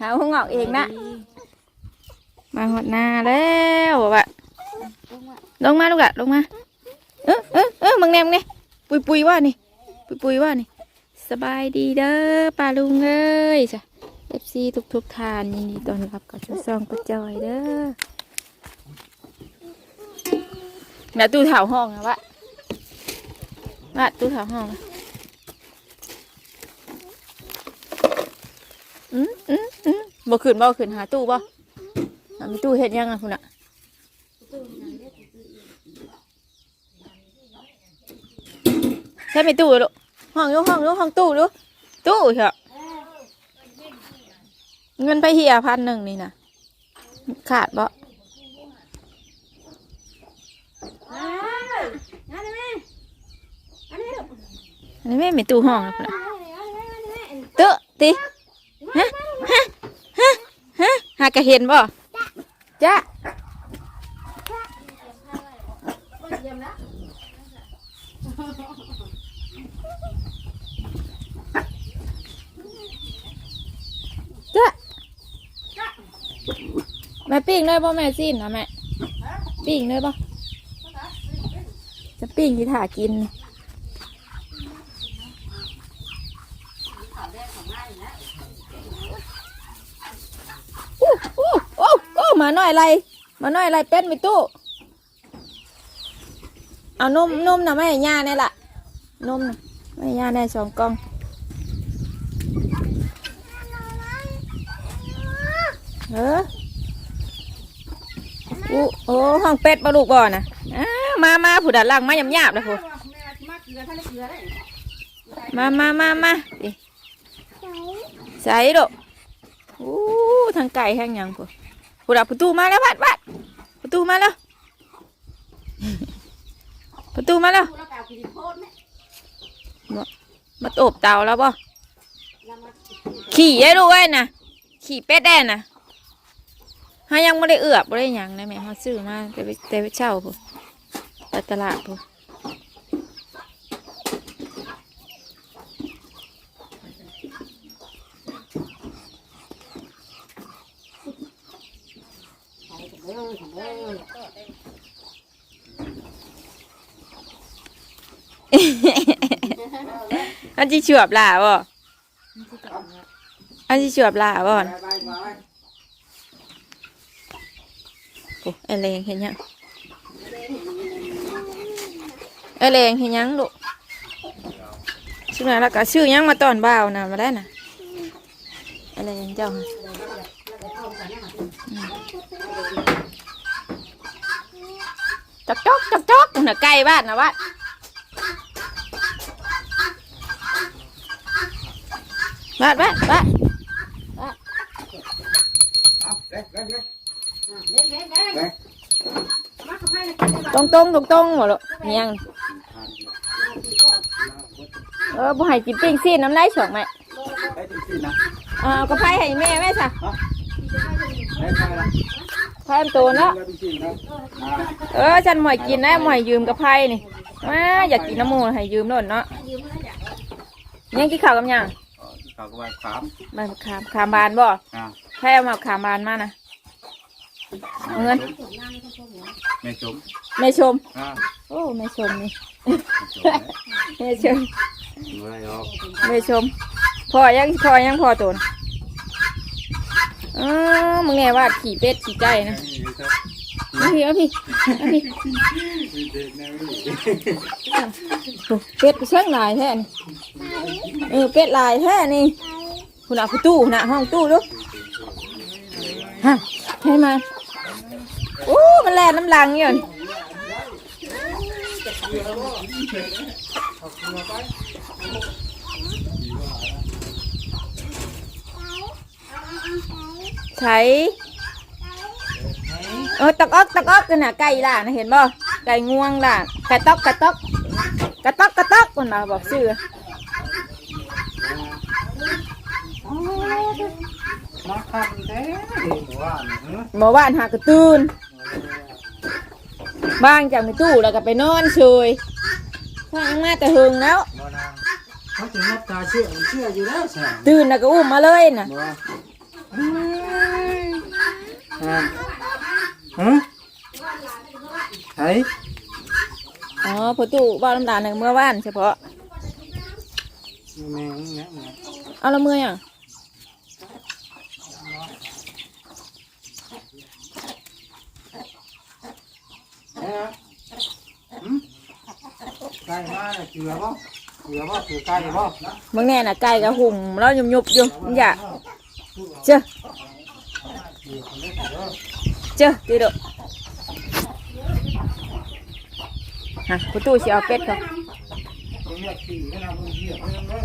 หาหัวงอกเองนะ มาหดหน้าแล้วบอกว่าลงมาลูกอะลงมา เออเออเออมึงแนมงนี่ปุยปุยว่านี่ ปุยปุยว่านี่ สบายดีเด้อป้าลุงเอ้ยจ้ะเอฟซีทุกทุกทานยินดีต้อนรับกับช่วยซองประจอยเด้อแม่ตู้แถวห้องนะวะวะตู้แถวห้องนะ อืมอืมอืมบ่ขึ้นบ่ขึ้นหาตู้บ่หามีตู้เฮ็ดยังอะคุณอะใช่ไหมตู้ลูกห้องอยห้องอยห้องตู้ลูกตู้เหรอเงินไปเฮียพันหนึ่งนี่นะขาดบ่อันนี้ไม่มีตู้ห้องนะคุณอะเตอะติ ฮะฮะฮะฮะหากระเห็นบ่จ้าจ้ะแม่ปิ้งเลยป่แม่สิ้นนะแม่ปิ้งเลยป่จะปิ้งที่ถากินอู้อู้โอ้โอ้ หมาหน่อยอะไรหมาหน่อยอะไรเป็ดม่ตู้เอานมนมนะแม่ให้ย่าเนี่ยล่ะนมนะแม่ให้ย่าได้สองกล่องเอออู้โอ้ห้องเป็ดปลาลูกบ่อนะอ้ามามาผู้ดัดล่างมายำยาบเลยผู้มามามามาดิใส่ลูกอู้ทางไก่แห้งยังผู้ ผู้ดัดประตูมาแล้วบัดบัดประตูมาแล้ว ประตูมาแล้วมาตบเตาแล้วบ่ขี่ไอ้ลูกไอ้น่ะขี่เป็ดแดนน่ะฮายังไม่ได้เอือบไม่ได้ยังนะแม่เขาซื้อมาแต่ไปแต่ไปเช่าพุ่นไปตลาดพุ่น อันที่ชวบล่ะบ่อันที่ชวบล่ะบ่โอ้ไอแรงเห็นยังไอแรงเห็นยังลูกชื่ออะไรแล้วก็ชื่อยังมาตอนบ่าวนะมาได้น่ะไอแรงเจ้าค่ะอืม จอกจอกจอกจอกน่ะใกล้บ้านนะวะบ้านบ้านบ้านเอาเด็กเด็กเด็กตรงตรงตรงตรงหมดเลยยังเออบ่ให้กินปิ้งซีนน้ำลายฉอกไหมได้จริงๆนะอ่ากระไพให้แม่แม่จ้ะได้ใช่ละไพอันโตเนาะได้จริงๆนะอ่าเออฉันหมอยกินนะหมอยยืมกระไพนี่มาอยากกินน้ำมูให้ยืมโน่นเนาะยังกินข้าวกับหยังเขาก็ว่าสามมาขามขามบานบ่อ่าไพเอามาขามบานมานะเอาเงินแม่ชมแม่ชมอ่าโอ้แม่ชมนี่แม่ชมแม่ชมอะไรหรอกแม่ชมพอยังพอยังพอตัวนะเออมึงแน่ว่าขี่เป็ดขี่ไก่นะเอาพี่เอาพี่เอาพี่โอ้เป็ดก็เช่างลายแท้นี่เออเป็ดลายแท้นี่คุณเอาประตูคุณเอาห้องตู้ลูกฮะให้มาโอ้มันแลนน้ำลังอยู่ นี่ใช้เออตอกอกตอกอกกันน่ะไก่ล่ะนะเห็นบ่ไก่งวงล่ะไก่ตอกกระตอกกระตอกกระตอกคนน่ะบอกชื่อมาทำแท้หัวเนาะหมอว่านหากระตูนบ้างจากในตู้แล้วก็ไปนอนเฉยถ้ายังมาแต่หึงแล้วบ่นางเขาจะรับตาเชื่อเชื่ออยู่แล้วสั่งตื่นแล้วก็อุ้มมาเลยน่ะบ่เอ้ย ฮะฮะไอ้อ๋อประตูบ้านลำดานหนึ่งเมื่อวานเฉพาะ แม่งเนี่ยแม่งเอาละเมื่อยอะเอ้ยหืมไก่มาเนี่ยเกลือบ่เกลือบ่เกลือไก่บ่บางแน่น่ะไก่กับหุ่มแล้วยุบยุบๆอยู่มันอยากเจ้าเกลือคน เล็กเด้อเจ้าตีดดฮะประตูสิเอาเป็ดเขาเรียกขี่ให้นำมือเหยียบให้นำเลย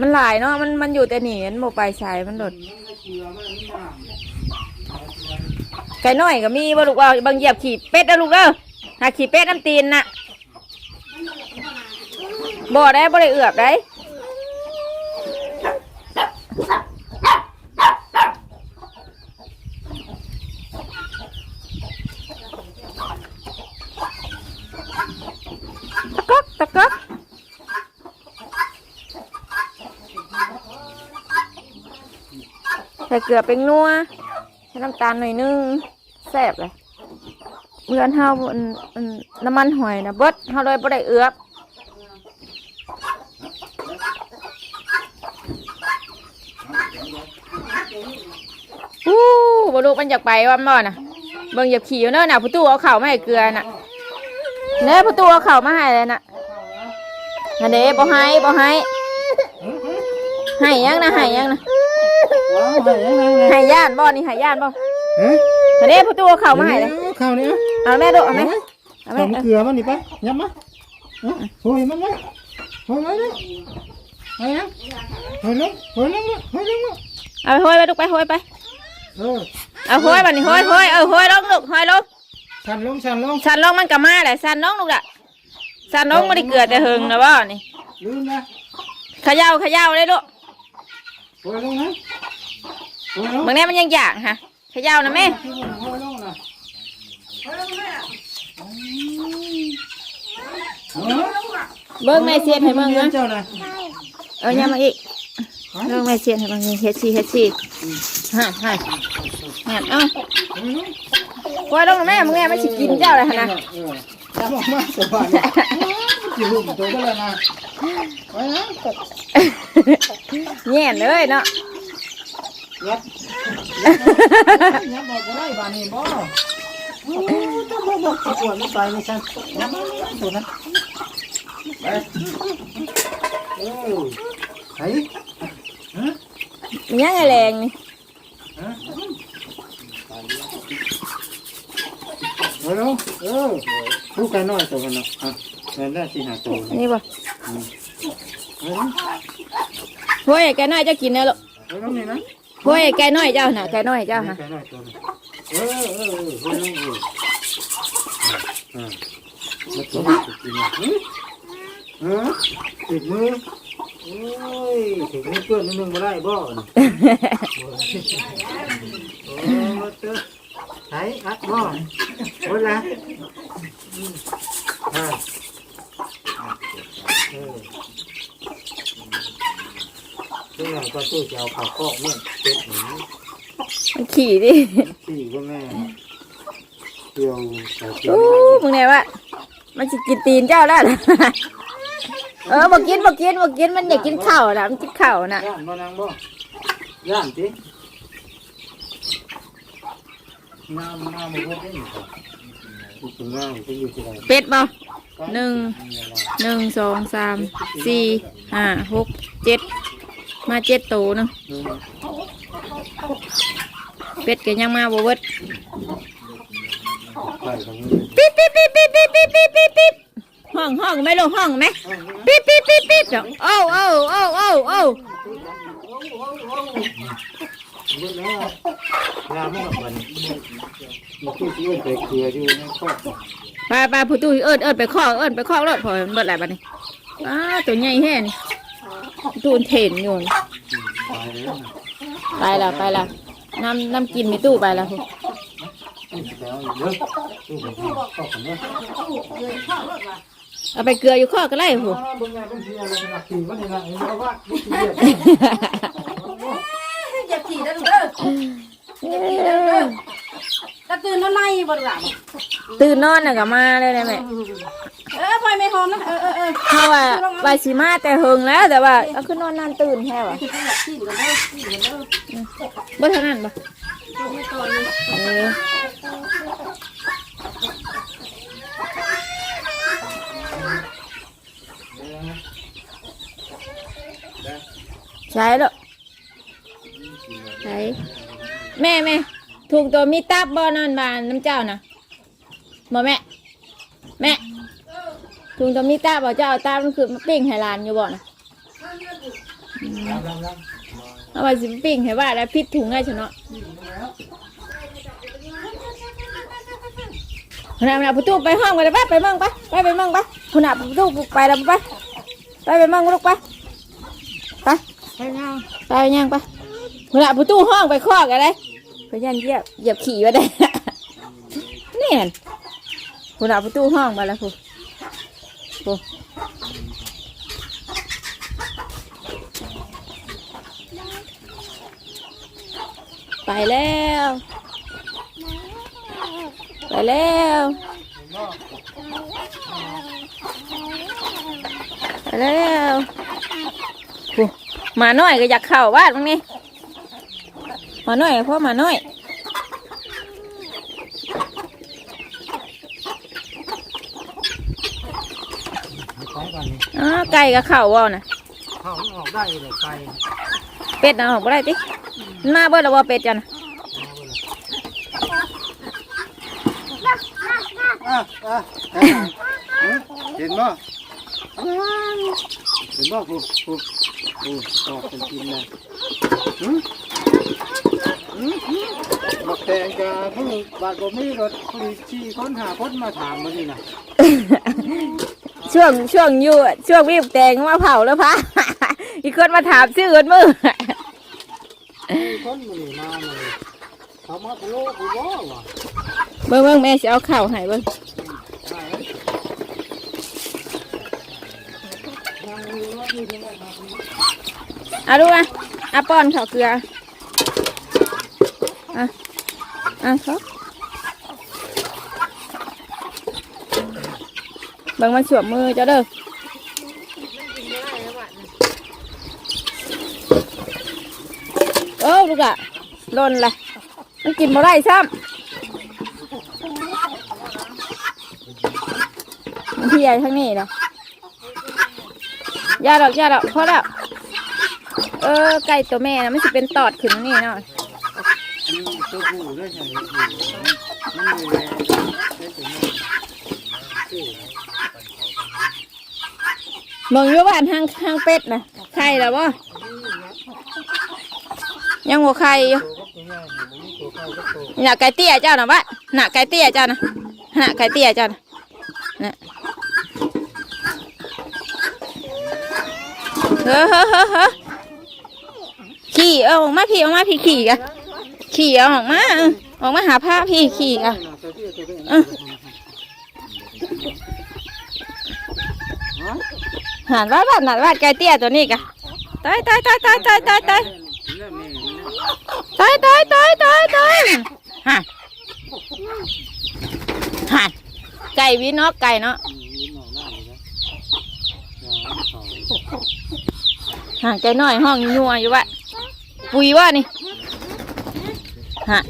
มันหลายเนาะ มันมันอยู่แต่หนีมันโมไปใส่มันโดดมันก็เกลือมันนี่น้ำไก่น้อยก็มีบ่ลูกว่าบางเหยียบขี่เป็ดนะลูกเด้อหาขี่เป็ดน้ำตีนน่ะบ่ได้บ่ได้เอือบได้ตะก๊อกตะก๊อกใส่เกลือเป็นนัวใส่น้ำตาลหน่อยนึงแซ่บเลยเมื่อนเฮามันมันน้ำมันหอยนะเบิดเฮาเลยบ่ได้เอือบอู้บ่ลูกมันอยากไปว่ามันบ่น่ะเบิ่งเหยียบขี่อยู่เด้อน่ะผู้ตู้เอาเข้ามาให้เกลือน่ะเด้ผู้ตู้เอาเข้ามาให้เลยน่ะอันเด้บ่ให้บ่ให้ให้ยังนะให้ยังนะ ว้าวให้ยังไงให้ย่านบ่นี่ให้ย่านบ่ฮะอันเด้ผู้ตู้เอาข้าวมาให้เลยข้าวนี่อะเอาแม่ดูเอาแม่เอาทแม่ำเกลือมันนี่ไปยับมาโอ้ยมันมาโอ้ยมาเลยไปนะโอ้ยลงโอ้ยลงมาโอ้ยลงมาเอาไปห้อยไปลูกไปห้อยไปเออเอาห้อยบัดนี้ห้อยห้อยเออห้อยลงลูกห้อยลงสั่นลงสั่นลงสั่นลงมันก็มาแหละสั่นลงลูกละสั่นลงบ่ได้เกลือแต่หึงนะบ่นี่ลืมนะเขย่าเขย่าเลยลูกโอ้ยลงนะ โอ้ยลงบางแน่มันยังอยากฮะเขย่านะแม่โอ้ยลงนะเออเบิ่งแม่เสียดให้เบิ่งนะเจ้านะเอายามาอีกเบิ่งแม่เสียดให้เบิ่งนี่เฮ็ดสิเฮ็ดสิฮะฮะฮะเอ้าห้อยลงนะแม่มึงแม่มันสิกินเจ้าเลยหั่นนะเออจับออกมาสบายเนี่ยกินลูกตัวก็เลยนะไปนะแย่นเลยเนาะ ยับยับบอกบ่ได้บานนี้บ่โอ้ต้องบ่บอกสิปวดมันตายไม่ใช่ยับมาตัวนั้นไปโอ้ไห้ฮะมันยังไงแรงนี่ฮะเออเออลูกไก่น้อยตัวกันเนาะอะแม่ได้สิหาตัวอันนี้บ่เออห้อยแกน้อยเจ้ากินเด้อลูกเออนี่นะ ห้ยแกน้อยเจ้าน่ะแกน้อยเจ้าฮะไก่น้อยตัวนึงเออเออเออเออเอออ่าแล้วตัวนี้จะกินอะเออติดมือโอ้ยถึงมือเพื่อนนิดนึงมาได้บ่นี่โอ้เต้ไหนอัดบ่โอ้ยละอ่าเออ ตัวไหนก็ตู้จะเอาข้าวกอกเนี่ยเป็ดหนีมันขี่ดิสี่ก็แม่เกี่ยวใส่เกี่ยวอู้มึงไหนวะมันจะกินตีนเจ้าแล้วล่ะเออบอกกินบอกกินบอกกินมันอยากกินข้าวนะมันกินข้าวนะย่านบ่นางบ่ย่านติน้ำน้ำมันก็ได้อยู่ครับคุณน้ำก็อยู่ที่ไหนเป็ดบ่หนึ่งหนึ่งสองสามสี่ห้าหกเจ็ด มาเจ็ดตัวหนึงเป็ดก็ยังมาบ่เบิดไปตรงนี้ปิ๊บปิ๊บปิ๊บปิ๊บปิ๊บปิ๊บปิ๊บปิ๊บปิ๊บห้องห้องไหม่ลงห้องไหมปิ๊บปิ๊บปิ๊บปิ๊บเดี๋ยวโอ้โอ้โอ้โอ้โอ้เบิดแล้วน้ำมันก็มันมันคือที่เอื้อนไปเกลืออยู่ในครอบไปไปผู้ตู้เอิญเอิญไปข้อเอิญไปข้อรถพอมันเบิดอะไรบ้านี้อ้าตัวใหญ่แฮ่นี่ ดูนเทนอยู่ไปละไปละน้ำน้ำกินมีตู้ไปละเอาไปเกลืออยู่ข้อก็ไล่หูอย่าขี่นะลูกเด้อ ถ้าตื่นแล้วไล่บ่ดีกว่าตื่นนอนน่ะก็มาเลยนะแม่เออปล่อยไม่หอมนะเออเออเออเพราะว่าว่าสิมาแต่เฮิงแล้วแต่ว่าเอาขึ้นนอนนานตื่นแค่ว่ะคืออยากขี่กันเด้อขี่กันเด้อบ่เท่านั้นบ่ไม่ต่อยเลยเออใช่แล้วใช่แม่แม่ ถูกตัวมีตับบ่นอนบานน้ำเจ้านะบ่แม่ แม่ถูกตัวมีตับบ่เจ้าเอาตับมันคือมาปิ้งให้หลานอยู่บ่นะเอาไว้สิไปปิ้งให้ว่าแล้วพิษถุงไงฉันเนาะคุณอาประตูไปห้องไปเลยไปไปมั่งไปไปไปมั่งไปคุณอาประตูไปแล้วไปไปไปมั่งลูกไปไปไปงาไปยังไปคุณอาประตูห้องไปคอกอะไร ไปยันเหยียบเหยียบขี่ไว้ได้ นี่เห็นคุณอาประตูห้องไปแล้วคุณคุไปแล้ว ไปแล้วไปแล้วกูหมาน้อยก็อยากเข้าบ้านมั้งนี่ มาน้อยพ่อหมาน้อยไปก่อนนี่อ๋อไก่ก็เข้าว่าวนะเข้ามันออกได้เลยไกลเป็ดเอาออกบ่ได้ติมันมาเบิดแล้วว่าเป็ดจันน่ะอะอะเห็นบ่เห็นบ่ผู้ผู้ผู้ออกเป็นกินนะหื มหืมบักแตงกะผู้บาดบ่มีรถผู้ชี้คนหาคนมาถามมานี่นะช่วงช่วงอยู่อะช่วงวิบแตงมาเผาแล้วพะ อีกคนมาถามชื่อคนมือมีคนมานี่มาเลยเขามาพะโลกกูบ่วะเบิ่งเบิ่งแม่จะเอาข้าวให้เบิ่งเอาดูอะเอาป้อนข้าวเกลืออะ อะครับเบิ่งมันสวมมือเจ้าเด้อโอ้ลูกอะหล่นเลยมันกินบ่ได้ซ้ำมันพี่ใหญ่ทั้งนี้นะยาดอกยาดอกพอแล้วเออไก่ตัวแม่นะมันจะเป็นตอดขึ้นนี่เนาะ นี่ตัวผู้ด้วยใช่ไหมมันมีแรงได้ถึงนี่เมืองอยู่บ้านห้างห้างเป็ดนะไข่แล้วบ่ยังหัวไข่อยู่ตัวก็ตัวง่ายอยู่มันมีตัวเข้าก็ตัวน่ะไก่เตี้ยเจ้านะวะน่ะไก่เตี้ยเจ้านะหน่ะไก่เตี้ยเจ้านะนะเฮ้อเฮ้อเฮ้อขี่เออมาพี่ออกมาพี่ขี่กะ ขี่เอาออกมาเออออกมาหาผ้าพี่ขี่กะตัวที่ตัวที่หานว่าบ้านหานว่าไก่เตี้ยตัวนี้กะตายตายตายตายตายตายตายเริ่มนี่ตายตายตายตายตายห่านห่านไก่วินอกไก่เนาะนี่หน่อหน้าเลยนะเขาห่านไก่น้อยห้องยัวอยู่วะปุยว่านี่ ฮะ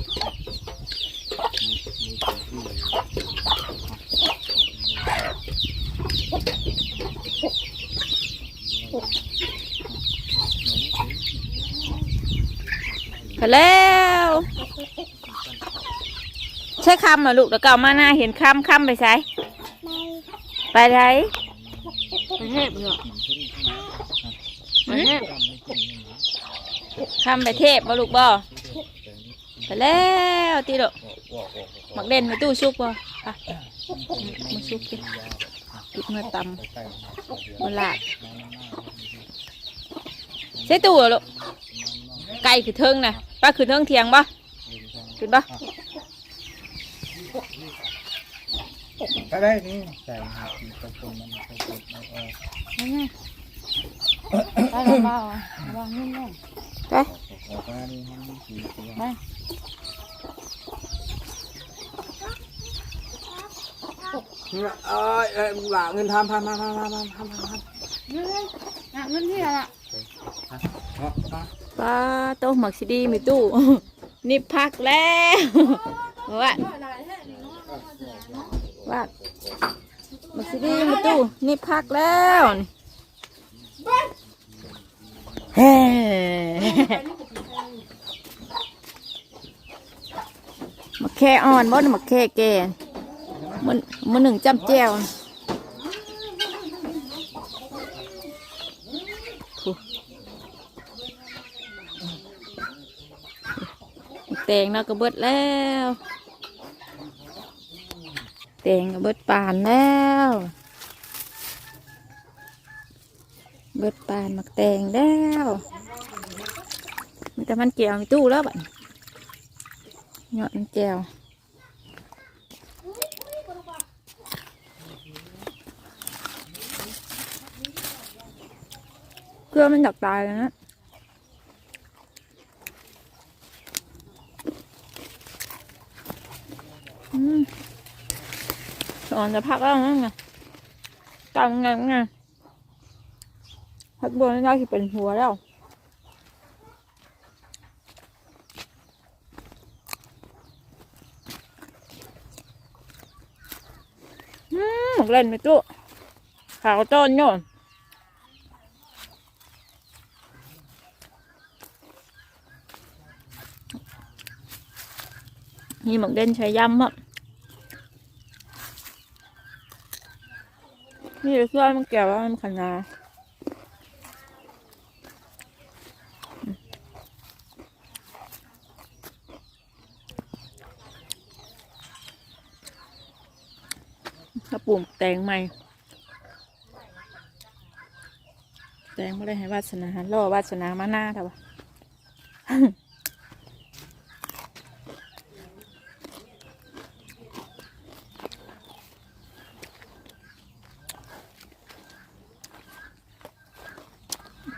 ไปแล้ว ใช่คำเหรอลูกแล้วก็เอามาหน้าเห็นคำคำไปใช้ไปไหนไปเทพเนาะไปเทพคำไปเทพบ่ลูกบ่ ไปแล้วตีดอกหมักเด่นไปตู้ชุกบ่ค่ะมาชุกดิปิดมาตำมาลาดใช่ตู้เหรอลูกไก่คือเทิงนะป้าคือเทิงเทียงบ่ขึ้นบ่ก็ได้นี่ใส่หาสีตะกงมันตะกงเอาออกนั่นไงไปเราเบาๆวางนิ่งไป ออกมานี่มันสีตัวๆไปเอ้ยเอ้ยหลาเงินทำทำทำทำทำทำทำทำเงินอะเงินที่อะไรเนาะปลาโตหมักซีดีมีตู้ นี่พักแล้วว่าว่าหมักซีดีมีตู้ นี่พักแล้วนี่เฮ้ มา แค่อ่อนบ่หรือมาแค่แก่มันมันหนึ่งจำแจวแตงเนาก็เบิดแล้ว แตงก็เบิดปานแล้ว เบิดปานมักแตงแล้วมีแต่มันเกี่ยวมีตู้แล้วบัด nhọn chèo cưa mình đặt tài rồi đó còn là phát đó nè tao nghe nghe phát buồn nó thì bình hùa đâu เป็นหัวแล้วอืมเล่นไม่ตู้ขาวต้นโน่นนี่หมึกเด่นใช้ยำอะนี่เสื้อมันแก่ว่ามันขนาดกระปุ่ม แตงใหม่ แตงไม่ได้ให้วาสนาล่อวาสนามาหน้าเถอะว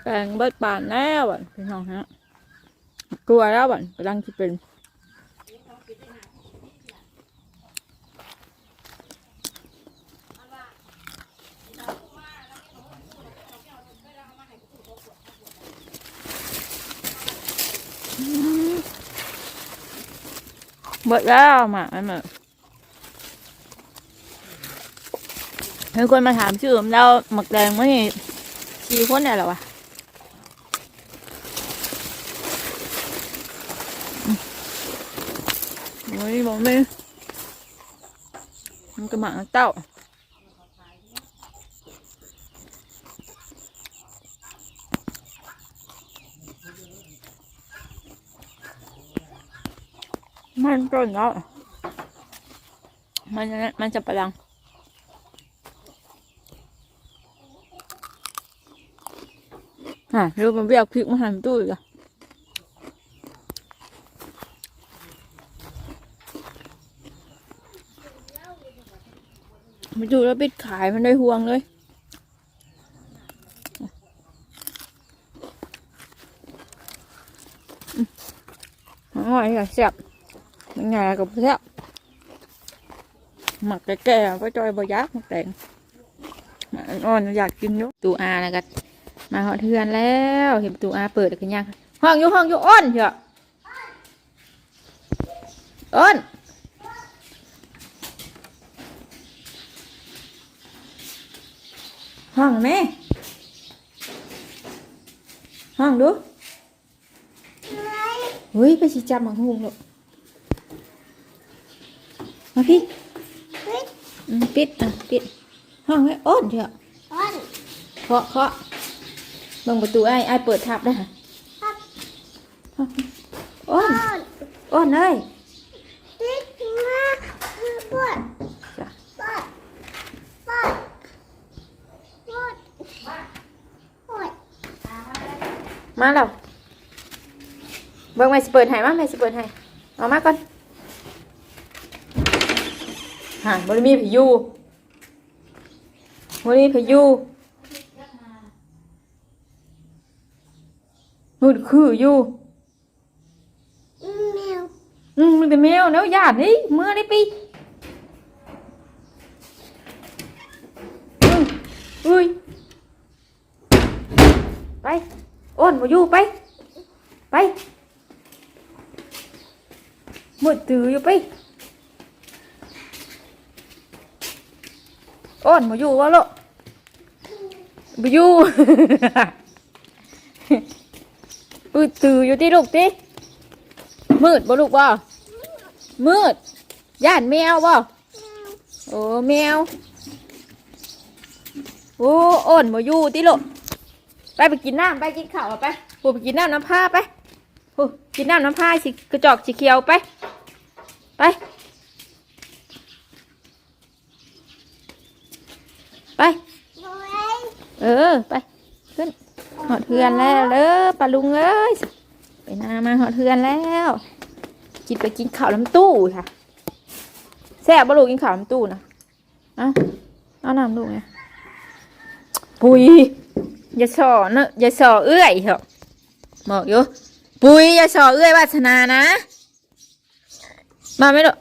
แตงเบิดปานแล้วอะพี่น้องฮะกลัวแล้วอะกำลังจะเป็น บิดแล้วหมามันหมดมีคนมาถามชื่อผมแล้วหมักแดงไม่สี่คนเนี่ยหรอวะโอ้ยบอกไม่มันก็หมักเต้า มันต้นแล้วมันจะมันจะประดัง อะดูมันเรียกพริกมาหั่นตู้อีกอะมาดูแล้วปิดขายมันได้ห่วงเลยอร่อยอะแซ่บ มัน nhà cũng thế mặt cái kè với cho bao giác mặt đèn mà ngon giặt kim nhốt tù a là gạch mà họ thưa ăn léo hiểm tù a bự được cái nhang hoàng vô hoàng vô ôn chưa ôn hoàng nè hoàng đúng เฮ้ยไปชิจับมังหุงลูก มาพี่อืมปิดอะปิดห้องให้อ้นเถอะเคาะเคาะเบิ่งประตูไอ้ไอ้ายเปิดทับได้ฮะอ้นอ้นเอ้ยจ้ะมาแล้วเบิ่งแม่สิเปิดให้มาแม่สิเปิดให้เอามาก่อน หานบริมีพายุบริมีพายุนู่นคืออยู่อืมมันเป็นแมวเนาะหยาดนี่เมื่อได้ปีอืมอุ้ยไปอ้นมาอยู่ไป ไปหมดตืออยู่ไป อ้นมาอยู่วะลูกมาอยู่ อือตืออยู่ที่ลูกติมืดบ่ลูกบ่มืด ย่านแมวบ่โอ้แมว โอ้อ้นมาอยู่ที่ลูกไปไปกินน้ำไปกินข้าวไปโอ้ไปกินน้ำน้ำผ้าไปโอ้กินน้ำน้ำผ้าสิกระจอกสีเขียวไป ไป เออไปขึ้นหอดเทือนแล้วเด้อปลาลุงเอ้ยไปนามาหอดเทือนแล้วกินไปกินข้าวน้ำตู้ค่ะแซ่บบ่ลูกกินข้าวน้ำตู้นะเอาเอาน้ำลูกเนี่ยปุยอย่าสอเนอะอย่าสอเอื้อยเถอะบอกอยู่ปุยอย่าสอเอื้อยวาสนานะมาไหมลูก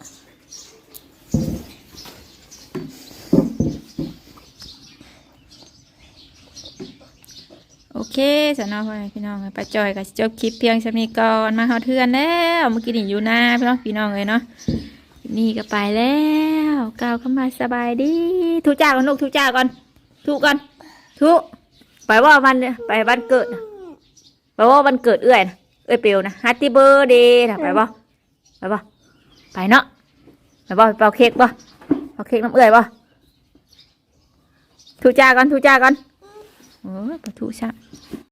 โอเคสำหรับพ่อพี่น้องป้าจอยก็สิจบคลิปเพียงสำนี้ก่อนมาเฮาเทือนแล้วเมื่อกี้นี่อยู่หน้าพี่น้องพี่น้องเลยเนาะนี่ก็ไปแล้วก้าวเข้ามาสบายดีทุจ้าก่อนลูกทุจ้าก่อนทุก่อนทุไปว่าวันไปวันเกิดไปว่าวันเกิดเอื้อยนะเอ้ยเปียวนะฮัตตี้เบอร์เดย์นะไปบ่ไปบ่ไปเนาะไปบ่ไปเป่าเค้กบ่เป่าเค้กน้ำเอื้อยบ่ทุจ้าก่อนทุจ้าก่อนโอ้ยปะทุจ้า